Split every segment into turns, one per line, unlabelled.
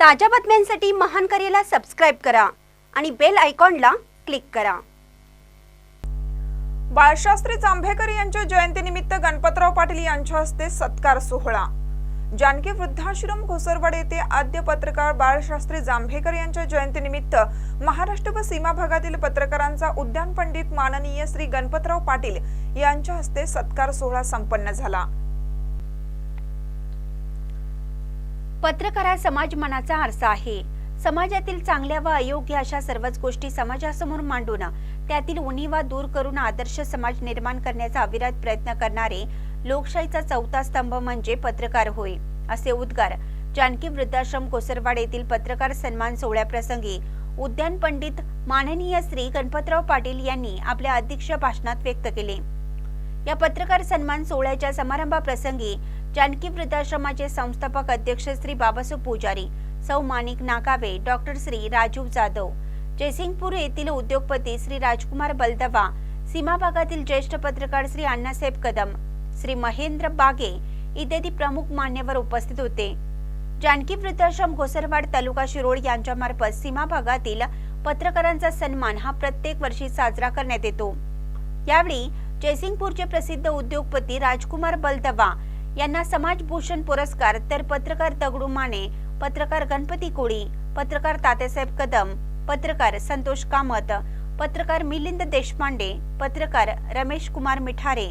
ताज्या बातम्यांसाठी महान करेला सबस्क्राईब करा आणि बेल आयकॉनला क्लिक करा.
बाळशास्त्री जांभेकर यांच्या जयंतीनिमित्त गणपतराव पाटील यांच्या हस्ते सत्कार सोहळा. जानकी वृद्धाश्रम घोसरवाड येथे आद्य पत्रकार बाळशास्त्री जांभेकर यांच्या जयंतीनिमित्त महाराष्ट्र व सीमा भागातील पत्रकारांचा उद्यान पंडित माननीय श्री गणपतराव पाटील यांच्या हस्ते सत्कार सोहळा संपन्न झाला.
पत्रकार हा समाज मनाचा आरसा आहे. समाजातील चांगल्या व अयोग्य अशा सर्वच गोष्टी समाजासमोर मांडून त्यातील उणीवा दूर करून आदर्श समाज निर्माण करण्याचा अविरत प्रयत्न करणारे लोकशाहीचा चौथा स्तंभ म्हणजे पत्रकार होय असे उद्गार जानकी वृद्धाश्रम कोसरवाड येथील पत्रकार सन्मान सोहळ्याप्रसंगी उद्यान पंडित माननीय श्री गणपतराव पाटील यांनी आपल्या अध्यक्ष भाषणात व्यक्त केले. या पत्रकार सन्मान सोहळ्याच्या समारंभाप्रसंगी जानकी वृद्धाश्रमाचे संस्थापक अध्यक्ष श्री बाबासाहेब पुजारी सौ माणिक नागावे डॉक्टर श्री राजीव जाधव जयसिंगपूर येथील उद्योगपती श्री राजकुमार बलदवा सीमा भागातील ज्येष्ठ पत्रकार श्री अण्णासाहेब कदम श्री महेंद्र बागे इत्यादी प्रमुख मान्यवर उपस्थित होते. जानकी वृद्धाश्रम घोसरवाड तालुका शिरोळ यांच्यामार्फत सीमा भागातील पत्रकारांचा सन्मान हा प्रत्येक वर्षी साजरा करण्यात येतो. यावेळी जयसिंगपूरचे प्रसिद्ध उद्योगपती राजकुमार बलदवा यांना समाजभूषण पुरस्कार तर पत्रकार दगडू माने पत्रकार गणपती कोळी पत्रकार तात्यासाहेब कदम पत्रकार संतोष कामत पत्रकार मिलिंद देशपांडे पत्रकार रमेश कुमार मिठारे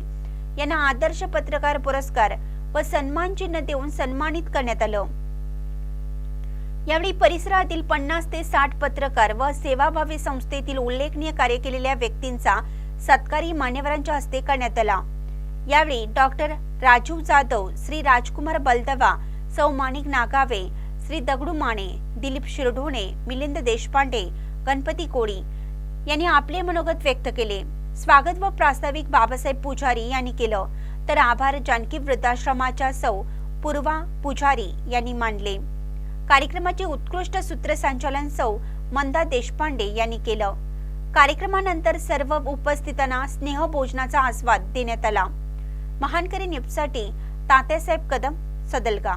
यांना आदर्श पत्रकार पुरस्कार व सन्मान चिन्ह देऊन सन्मानित करण्यात आलं. यावेळी परिसरातील पन्नास ते साठ पत्रकार व सेवाभावी संस्थेतील उल्लेखनीय कार्य केलेल्या व्यक्तींचा सत्कारी मान्यवरांच्या हस्ते करण्यात आला. यावेळी डॉक्टर राजीव जाधव श्री राजकुमार बलदवा सौ माणिक नागावे श्री दगडू माने दिलीप शिरढोणे मिलिंद देशपांडे गणपती कोळी यांनी आपले मनोगत व्यक्त केले. स्वागत व प्रास्ताविक बाबासाहेब पुजारी यांनी केलं. तर आभार जानकी वृद्धाश्रमाच्या सौ पूर्वा पुजारी यांनी मानले. कार्यक्रमाचे उत्कृष्ट सूत्रसंचालन सौ मंदा देशपांडे यांनी केलं. कार्यक्रमानंतर सर्व उपस्थितांना स्नेहभोजनाचा आस्वाद देण्यात आला. महानकरी न्यूजसाठी तात्यासाहेब कदम सदलगा